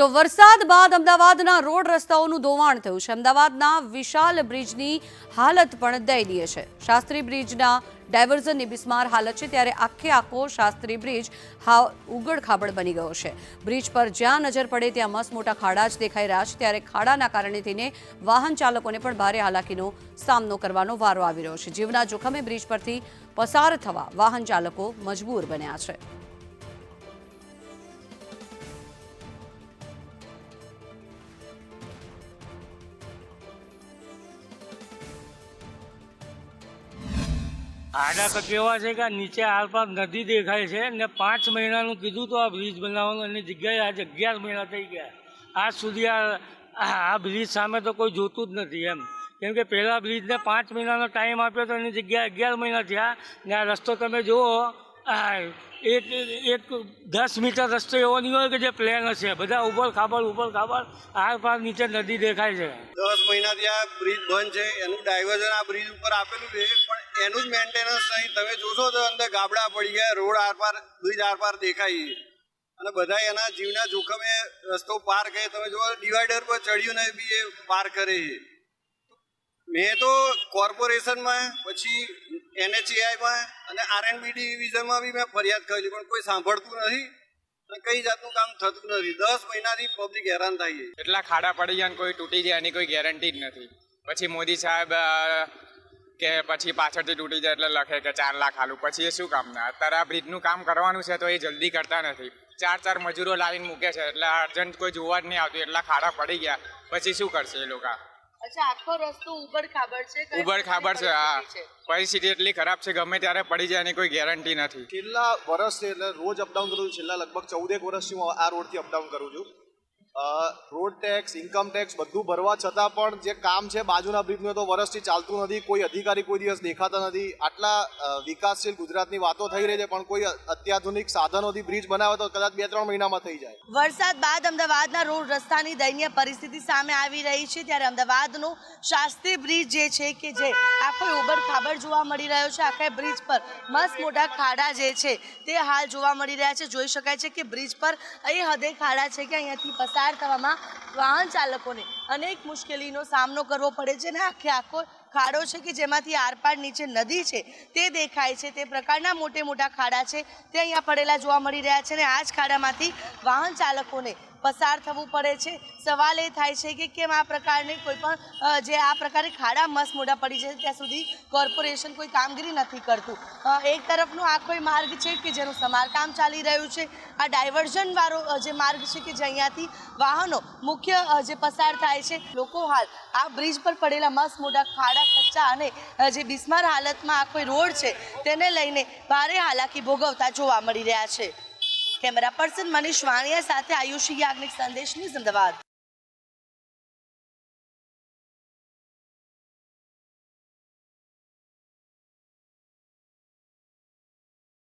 તો વરસાદ બાદ અમદાવાદના રોડ રસ્તાઓનું ધોવાણ થયું છે. અમદાવાદના વિશાલ બ્રિજની હાલત પણ દયનીય છે. શાસ્ત્રી બ્રિજના ડાયવર્ઝનની બિસ્માર હાલત છે ત્યારે આખે આખો શાસ્ત્રી બ્રિજ હાવ ઉગડ ખાબડ બની ગયો છે. બ્રિજ પર જ્યાં નજર પડે ત્યાં મસ્ત મોટા ખાડા જ દેખાઈ રહ્યા છે. ત્યારે ખાડાના કારણે થઈને વાહન ચાલકોને પણ ભારે હાલાકીનો સામનો કરવાનો વારો આવી રહ્યો છે. જીવના જોખમે બ્રિજ પરથી પસાર થવા વાહન ચાલકો મજબૂર બન્યા છે. આડા કેવા છે કે નીચે આરપાર નદી દેખાય છે ને પાંચ મહિનાનું કીધું તો આ બ્રિજ બનાવવાનું એની જગ્યાએ આજે અગિયાર મહિના થઈ ગયા. આજ સુધી આ આ બ્રિજ સામે તો કોઈ જોતું જ નથી એમ. કેમ કે પહેલાં બ્રિજને પાંચ મહિનાનો ટાઈમ આપ્યો તો એની જગ્યાએ અગિયાર મહિના થયા ને આ રસ્તો તમે જુઓ એક એક દસ મીટર રસ્તો એવો નહીં હોય કે જે પ્લેન હશે. બધા ઉપર ખાબડ ઉપર ખાબડ આર પાર નીચે નદી દેખાય છે. દસ મહિનાથી આ બ્રિજ બંધ છે. એનું ડાયવર્ઝન આ બ્રિજ ઉપર આપેલું છે. એનું જ મેન્ટેનન્સ નહીં. તમે જોશો તો અંદર ગાબડા પડી ગયા, રોડ આરપાર બ્રિજ આરપાર દેખાય. અને બધા એના જીવના જોખમે રસ્તો પાર કરે. તમે જો ડિવાઈડર પર ચડ્યું ને બી એ પાર કરે. મેં તો કોર્પોરેશનમાં, પછી એનએચએઆઈમાં અને આરએનબીડી ડિવિઝનમાં બી મેં ફરિયાદ કરેલી, પણ કોઈ સાંભળતું નથી અને કઈ જાતનું કામ થતું નથી. દસ મહિનાથી પબ્લિક હેરાન થાય છે. એટલા ખાડા પડી જાય કોઈ તૂટી જાય એની કોઈ ગેરંટી જ નથી. પછી મોદી સાહેબ કે પછી પાછળથી તૂટી જાય એટલે લખે કે ચાર લાખ આલું. પછી એ શું કામના? અત્યારે આ બ્રિજનું કામ કરવાનું છે તો એ જલ્દી કરતા નથી. ચાર ચાર મજૂરો લાવીને મૂકે છે એટલે અર્જન્ટ કોઈ જોવા જ નહીં આવતું. એટલા ખાડા પડી ગયા. પછી શું કરશે એ લોકો? અચ્છા આખો રસ્તો ઉબડ ખાબડ છે ઉબડ ખાબર છે હા. પરિસ્થિતિ એટલી ખરાબ છે ગમે ત્યારે પડી જાય એની કોઈ ગેરંટી નથી. છેલ્લા વર્ષથી એટલે રોજ અપડાઉન કરું છું. છેલ્લા લગભગ ચૌદેક વર્ષથી હું આ રોડથી અપડાઉન કરું છું. રોડ ટેક્સ ઇન્કમ ટેક્સ બધું ભરવા છતાં પણ જે કામ છે બાજુના બ્રિજનું તો વર્ષથી ચાલતું નથી, કોઈ અધિકારી કોઈ દિવસ દેખાતા નથી. આટલા વિકાસશીલ ગુજરાતની વાતો થઈ રહી છે, પણ કોઈ અત્યાધુનિક સાધનોથી બ્રિજ બનાવે તો કદાચ બે ત્રણ મહિનામાં થઈ જાય. વરસાદ બાદ અમદાવાદના રોડ રસ્તાની દયનીય પરિસ્થિતિ સામે આવી રહી છે, ત્યારે અમદાવાદનો શાસ્ત્રી બ્રિજ જે છે કે જે આખો ઉબડ ખાબડ જોવા મળી રહ્યો છે, આખા બ્રિજ પર મસ્ત મોટા ખાડા જે છે તે હાલ જોવા મળી રહ્યા છે. જોઈ શકાય છે કે બ્રિજ પર એ હદે ખાડા છે કે અહીંયાથી પસાર થવામાં વાહન ચાલકોને અનેક મુશ્કેલીનો સામનો કરવો પડે છે ને આખે આખો ખાડો છે કે જેમાંથી આરપાર નીચે નદી છે, તે દેખાય છે. તે પ્રકારના મોટે મોટા ખાડા છે. તે અહીંયા પડેલા જોવા મળી રહ્યા છે અને આ જ ખાડામાંથી વાહન ચાલકોને પસાર થવું પડે છે. સવાલ એ થાય છે કે કેમ આ પ્રકારની કોઈ પણ જે આ પ્રકારે ખાડા મસ્ત મોઢા પડી જાય ત્યાં સુધી કોર્પોરેશન કોઈ કામગીરી નથી કરતું. એક તરફનો આ કોઈ માર્ગ છે કે જેનું સમારકામ ચાલી રહ્યું છે? આ ડાયવર્ઝનવાળો જે માર્ગ છે કે જે અહીંયાથી વાહનો મુખ્ય જે પસાર થાય છે? લોકો હાલ આ બ્રિજ પર પડેલા મસ્ત મોટા ખાડા કચ્ચા અને જે બિસ્માર હાલતમાં આ કોઈ રોડ છે, તેને લઈને ભારે હાલાકી ભોગવતા જોવા મળી રહ્યા છે. કેમેરા પર્સન મનીષ વાણિયા સાથે આયુષી યાજ્ઞિક સંદેશ ન્યૂઝ અમદાવાદ.